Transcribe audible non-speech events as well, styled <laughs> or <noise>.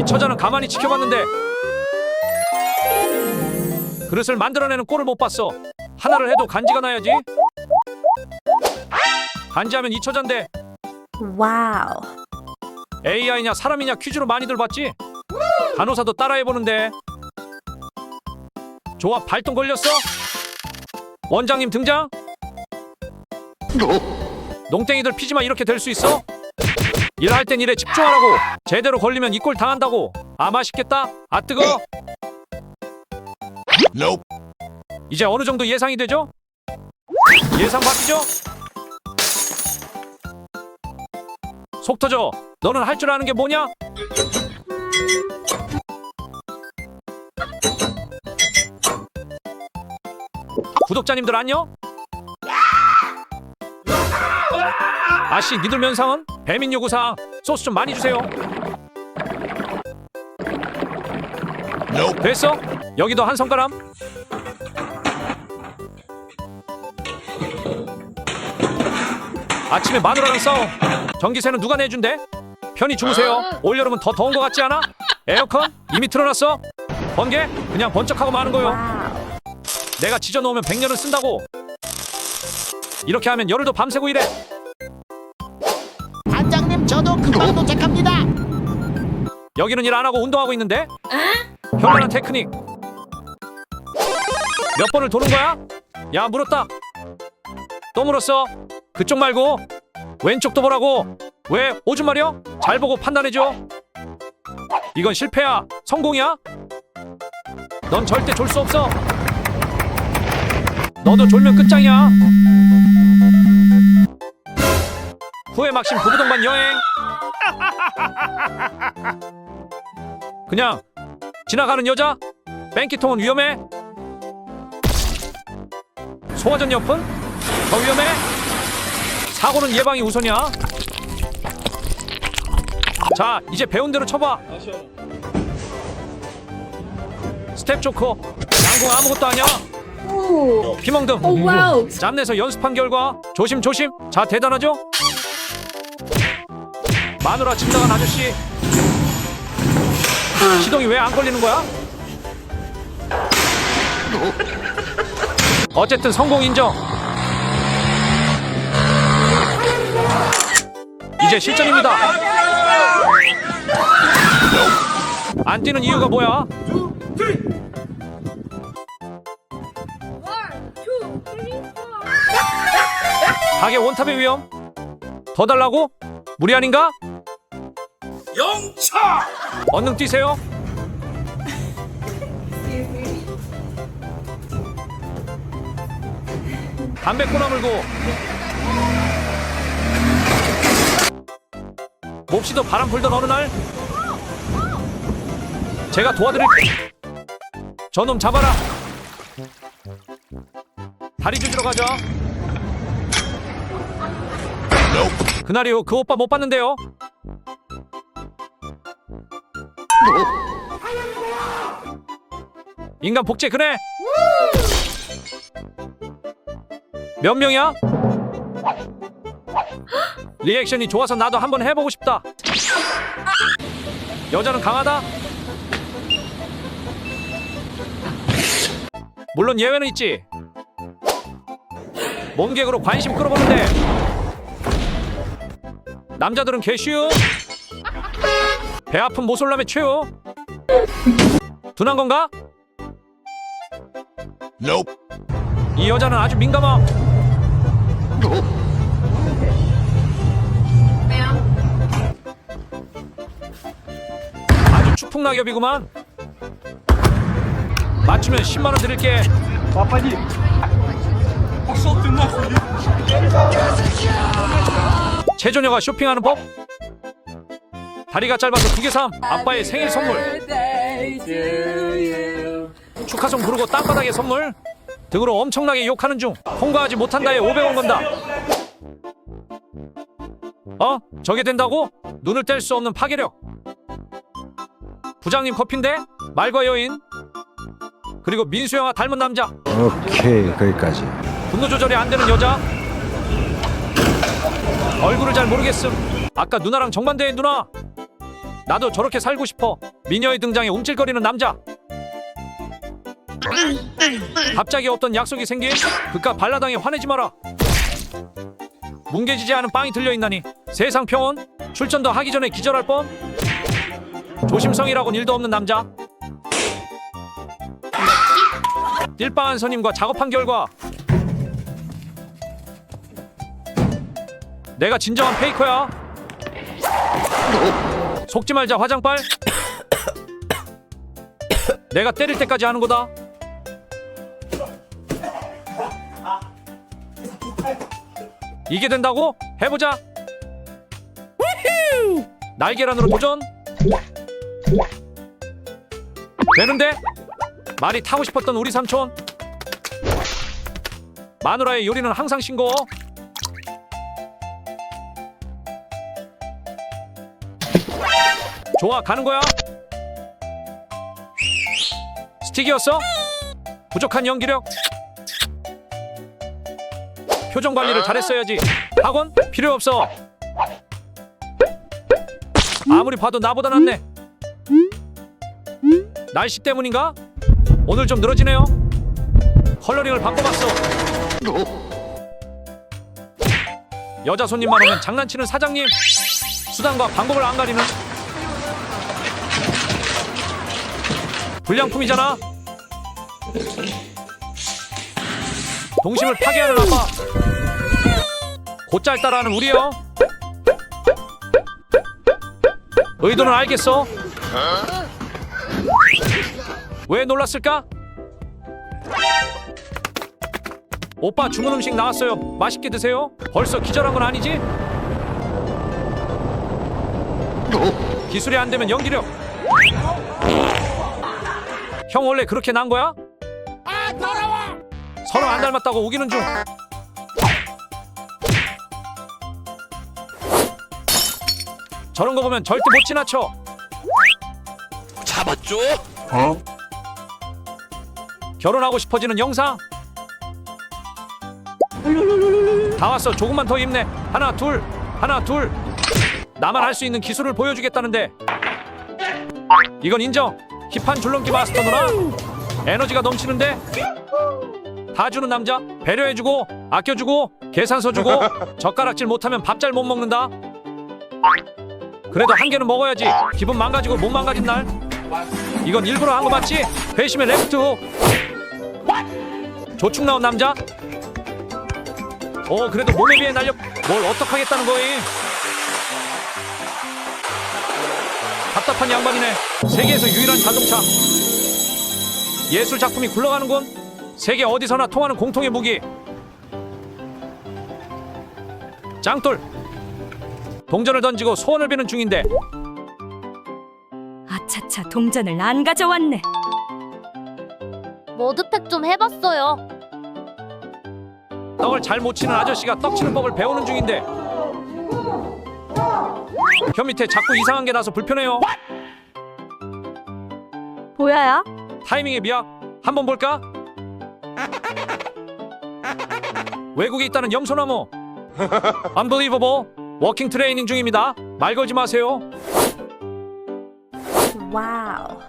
이 처자는 가만히 지켜봤는데 그릇을 만들어내는 꼴을 못 봤어. 하나를 해도 간지가 나야지. 간지하면 이 처자인데 와우. AI냐 사람이냐 퀴즈로 많이들 봤지? 간호사도 따라해보는데 조합 발동 걸렸어? 원장님 등장? 농땡이들 피지마 이렇게 될 수 있어? 일할 땐 일에 집중하라고 제대로 걸리면 이꼴 당한다고 아 맛있겠다 아 뜨거 Nope. 이제 어느 정도 예상이 되죠? 예상 바뀌죠? 속 터져 너는 할 줄 아는 게 뭐냐? 구독자님들 안녕? 아씨 니들 면상은 배민 요구사항 소스 좀 많이 주세요. 됐어? 여기도 한 손가락 아침에 마누라랑 싸워 전기세는 누가 내준대? 편히 주무세요 올여름은 더 더운 거 같지 않아? 에어컨 이미 틀어놨어? 번개? 그냥 번쩍하고 마는 거요. 내가 지져놓으면 100년은 쓴다고 이렇게 하면 열흘도 밤새고 이래 반장님 저도 금방 도착합니다. 여기는 일 안 하고 운동하고 있는데? 현란한 테크닉 몇 번을 도는 거야? 야 물었다 또 물었어 그쪽 말고 왼쪽도 보라고 왜 오줌 마려? 잘 보고 판단해줘 이건 실패야 성공이야? 넌 절대 졸 수 없어 너도 졸면 끝장이야 후회 막심 부부동반 여행. 그냥 지나가는 여자? 뺑기통은 위험해? 소화전 옆은 더 위험해? 사고는 예방이 우선이야. 자 이제 배운 대로 쳐봐. 스텝 좋고 양궁 아무것도 아니야. 오. 피멍등. 오 와우. 짬내서 연습한 결과 조심 조심. 자 대단하죠 마누라 집 나간 아저씨. 시동이 왜 안 걸리는 거야? 어쨌든 성공 인정. 이제 실전입니다. 안 뛰는 이유가 뭐야? 가게 원탑의 위험? 더 달라고? 무리 아닌가? 영차! 얼른 뛰세요? 담배 꼬나 물고. 몹시도 바람 불던 어느 날 제가 도와드릴게 저놈 잡아라. 다리 주지러 가자 Nope. 그날이요 그 오빠 못 봤는데요 인간 복제 그래. 몇 명이야? 리액션이 좋아서 나도 한번 해보고 싶다. 여자는 강하다? 물론 예외는 있지. 몸개그로 관심 끌어보는데. 남자들은 개쉬우 배 아픈 모쏠남의 최후 둔한 건가? Nope. 이 여자는 아주 민감함 아주 추풍 낙엽이구만 맞추면 10만 원 드릴게 최조녀가 쇼핑하는 법? 다리가 짧아서 두 개 삼. 아빠의 생일 선물. 축하송 부르고 땅바닥에 선물. 등으로 엄청나게 욕하는 중. 통과하지 못한다에 500원 건다. 어? 저게 된다고? 눈을 뗄 수 없는 파괴력. 부장님 커피인데? 말과 여인. 그리고 민수영아 닮은 남자. 오케이 거기까지. 분노 조절이 안 되는 여자. 얼굴을 잘 모르겠음. 아까 누나랑 정반대의 누나 나도 저렇게 살고 싶어. 미녀의 등장에 움찔거리는 남자. 갑자기 없던 약속이 생긴 그깟 발라당에 화내지 마라. 뭉개지지 않은 빵이 들려 있나니 세상 평온 출전도 하기 전에 기절할 뻔. 조심성이라곤 일도 없는 남자. 띨빵한 선임과 작업한 결과 내가 진정한 페이커야. 속지 말자 화장빨. 내가 때릴 때까지 하는 거다. 이게 된다고? 해보자. 날계란으로 도전. 되는데? 말이 타고 싶었던 우리 삼촌. 마누라의 요리는 항상 싱거워. 좋아 가는 거야. 스틱이었어? 부족한 연기력. 표정 관리를 잘했어야지. 학원 필요 없어. 아무리 봐도 나보다 낫네. 날씨 때문인가? 오늘 좀 늘어지네요. 컬러링을 바꿔봤어. 여자 손님만 오면 장난치는 사장님. 수단과 방법을 안 가리는 불량품이잖아. 동심을 파괴하는 아빠. 곧잘 따라하는 우리요. 의도는 알겠어. 왜 놀랐을까? 오빠 주문 음식 나왔어요. 맛있게 드세요. 벌써 기절한 건 아니지? 기술이 안 되면 연기력. 형 원래 그렇게 난 거야? 서로 안 닮았다고 우기는 중. 저런 거 보면 절대 못 지나쳐. 잡았죠? 결혼하고 싶어지는 영상. 다 왔어. 조금만 더 힘내. 하나 둘 하나 둘. 나만 할 수 있는 기술을 보여주겠다는데. 이건 인정. 힙한 줄넘기 마스터 누나. 에너지가 넘치는데. 다 주는 남자. 배려해주고 아껴주고 계산서 주고 <laughs> 젓가락질 못하면 밥 잘 못 먹는다. 그래도 한 개는 먹어야지. 기분 망가지고 못 망가진 날. 이건 일부러 한 거 맞지? 회심의 레프트 훅. 조축 나온 남자? 어 그래도 몸에 비해 날려 뭘 어떡하겠다는 거임 답답한 양반이네. 세계에서 유일한 자동차. 예술 작품이 굴러가는군. 세계 어디서나 통하는 공통의 무기. 짱돌. 동전을 던지고 소원을 비는 중인데. 아차차 동전을 안 가져왔네. 머드팩 좀 해봤어요. 떡을 잘 못 치는 아저씨가 떡 치는 법을 배우는 중인데 혀 밑에 자꾸 이상한 게 나서 불편해요 보여요? 타이밍의 미학 한번 볼까? 외국에 있다는 염소나무 Unbelievable 워킹 트레이닝 중입니다 말 걸지 마세요 와우.